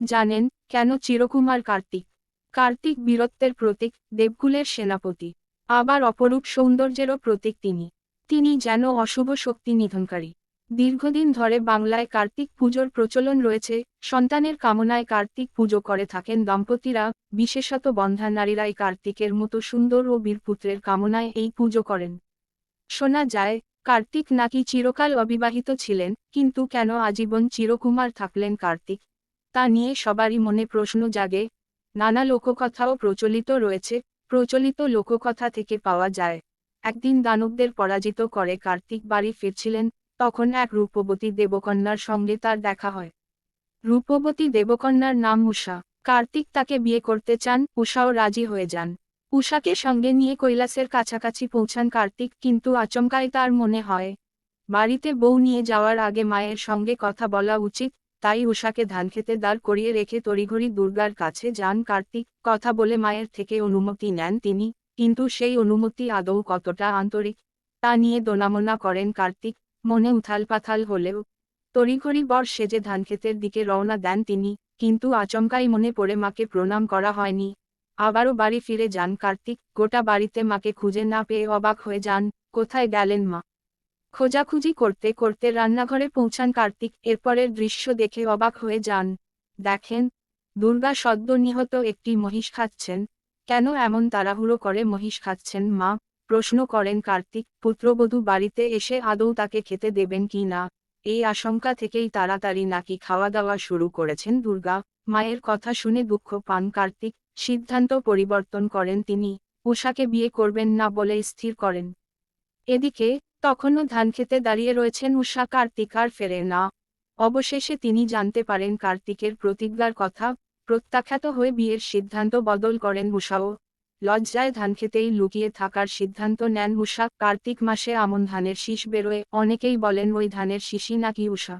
জানেন, কেন চিরকুমার কার্তিক? কার্তিক বীরত্বের প্রতীক, দেবকুলের সেনাপতি। আবার অপরূপ সৌন্দর্যেরও প্রতীক তিনি। তিনি যেন অশুভ শক্তি নিধনকারী। দীর্ঘদিন ধরে বাংলায় কার্তিক পুজোর প্রচলন রয়েছে, সন্তানের কামনায় কার্তিক পুজো করে থাকেন দম্পতিরা, বিশেষত বন্ধা নারীরাই কার্তিকের মতো সুন্দর ও বীরপুত্রের কামনায় এই পুজো করেন। শোনা যায়, কার্তিক নাকি চিরকাল অবিবাহিত ছিলেন, কিন্তু কেন আজীবন চিরকুমার থাকলেন কার্তিক? তা নিয়ে সবারই মনে প্রশ্ন জাগে, নানা লোককথাও প্রচলিত রয়েছে, প্রচলিত লোককথা থেকে পাওয়া যায়। একদিন দানবদের পরাজিত করে কার্তিক বাড়ি ফিরছিলেন, তখন এক রূপবতী দেবকন্যার সঙ্গে তার দেখা হয়। রূপবতী দেবকন্যার নাম উষা। কার্তিক তাকে বিয়ে করতে চান, উষাও রাজি হয়ে যান। উষাকে সঙ্গে নিয়ে কৈলাসের কাছাকাছি পৌঁছান কার্তিক, কিন্তু আচমকায় তার মনে হয়, বাড়িতে বউ নিয়ে যাওয়ার আগে মায়ের সঙ্গে কথা বলা উচিত তাই উষাকে ধান খেতে দাঁড় করিয়ে রেখে তড়িঘড়ি দুর্গার কাছে যান কার্তিক। কথা বলে মায়ের থেকে অনুমতি নেন তিনি, কিন্তু সেই অনুমতি আদৌ কতটা আন্তরিক, তা নিয়ে দোনামোনা করেন কার্তিক। মনে উথাল পাথাল হলেও তড়িঘড়ি বর সেজে ধানক্ষেতের দিকে রওনা দেন তিনি, কিন্তু আচমকাই মনে পড়ে মাকে প্রণাম করা হয়নি। আবারও বাড়ি ফিরে যান কার্তিক। গোটা বাড়িতে মাকে খুঁজে না পেয়ে অবাক হয়ে যান, কোথায় গেলেন মা? খোঁজাখুঁজি করতে করতে রান্নাঘরে পৌঁছান কার্তিক, এরপরের দৃশ্য দেখে অবাক হয়ে যান। দেখেন, দুর্গা সদ্য নিহত একটি মহিষ খাচ্ছেন। কেন এমন তাড়াহুড়ো করে মহিষ খাচ্ছেন মা? প্রশ্ন করেন কার্তিক, পুত্রবধূ বাড়িতে এসে আদৌ তাকে খেতে দেবেন কি না? এই আশঙ্কা থেকেই তাড়াতাড়ি নাকি খাওয়া দাওয়া শুরু করেছেন দুর্গা। মায়ের কথা শুনে দুঃখ পান কার্তিক। সিদ্ধান্ত পরিবর্তন করেন তিনি। উষাকে বিয়ে করবেন না বলে স্থির করেন। এদিকে তখনও ধানক্ষেতে দাঁড়িয়ে রয়েছেন উষা কার্তিক আর ফেরে না অবশেষে তিনি জানতে পারেন কার্তিকের প্রতিজ্ঞার কথা। প্রত্যাখ্যাত হয়ে বিয়ের সিদ্ধান্ত বদল করেন উষাও লজ্জায় ধানক্ষেতেই লুকিয়ে থাকার সিদ্ধান্ত নেন উষা কার্তিক মাসে আমন ধানের শীষ বেরোয়। অনেকেই বলেন ওই ধানের শীষই নাকি উষা